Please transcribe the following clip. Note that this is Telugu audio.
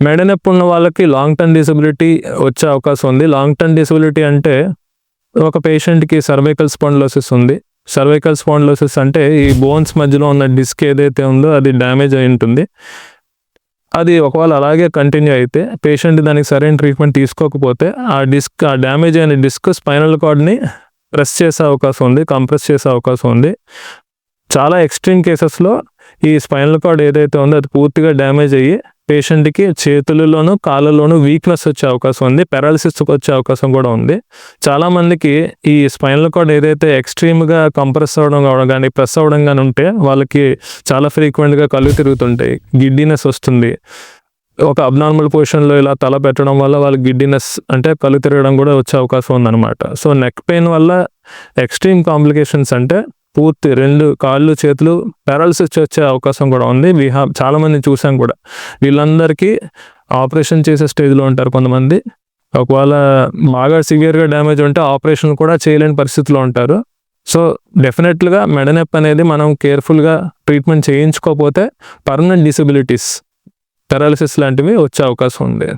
మెడ నొప్పి ఉన్న వాళ్ళకి లాంగ్ టర్మ్ డిసబిలిటీ వచ్చే అవకాశం ఉంది. లాంగ్ టర్మ్ డిసబిలిటీ అంటే ఒక పేషెంట్కి సర్వైకల్ స్పాండ్లోసిస్ ఉంది. సర్వైకల్ స్పాండ్లోసిస్ అంటే ఈ బోన్స్ మధ్యలో ఉన్న డిస్క్ ఏదైతే ఉందో అది డ్యామేజ్ అయి ఉంటుంది. అది ఒకవేళ అలాగే కంటిన్యూ అయితే పేషెంట్ దానికి సరైన ట్రీట్మెంట్ తీసుకోకపోతే ఆ డిస్క్ ఆ డ్యామేజ్ అయిన డిస్క్ స్పైనల్ కార్డ్ని ప్రెస్ చేసే అవకాశం ఉంది కంప్రెస్ చేసే అవకాశం ఉంది. చాలా ఎక్స్ట్రీమ్ కేసెస్లో ఈ స్పైనల్ కార్డ్ ఏదైతే ఉందో అది పూర్తిగా డ్యామేజ్ అయ్యి పేషెంట్కి చేతులలోనూ కాళ్ళలోనూ వీక్నెస్ వచ్చే అవకాశం ఉంది. పెరాలసిస్ వచ్చే అవకాశం కూడా ఉంది. చాలామందికి ఈ స్పైనల్ కార్డ్ ఏదైతే ఎక్స్ట్రీమ్గా కంప్రెస్ అవ్వడం కావడం కానీ ప్రెస్ అవ్వడం కానీ ఉంటే వాళ్ళకి చాలా ఫ్రీక్వెంట్గా కళ్ళు తిరుగుతుంటాయి. గిడ్డినెస్ వస్తుంది. ఒక అబ్నార్మల్ పొజిషన్లో ఇలా తల పెట్టడం వల్ల వాళ్ళకి గిడ్డినెస్ అంటే కళ్ళు తిరగడం కూడా వచ్చే అవకాశం ఉందన్నమాట. సో నెక్ పెయిన్ వల్ల ఎక్స్ట్రీమ్ కాంప్లికేషన్స్ అంటే పూర్తి రెండు కాళ్ళు చేతులు పారాలసిస్ వచ్చే అవకాశం కూడా ఉంది. వీ హ్యావ్ చాలామంది చూసాం కూడా. వీళ్ళందరికీ ఆపరేషన్ చేసే స్టేజ్లో ఉంటారు కొంతమంది. ఒకవేళ బాగా సివియర్గా డ్యామేజ్ ఉంటే ఆపరేషన్ కూడా చేయలేని పరిస్థితిలో ఉంటారు. సో డెఫినెట్గా మెడ నొప్పి అనేది మనం కేర్ఫుల్గా ట్రీట్మెంట్ చేయించుకోకపోతే పర్మనెంట్ డిసబిలిటీస్ పెరాలసిస్ లాంటివి వచ్చే అవకాశం ఉంది.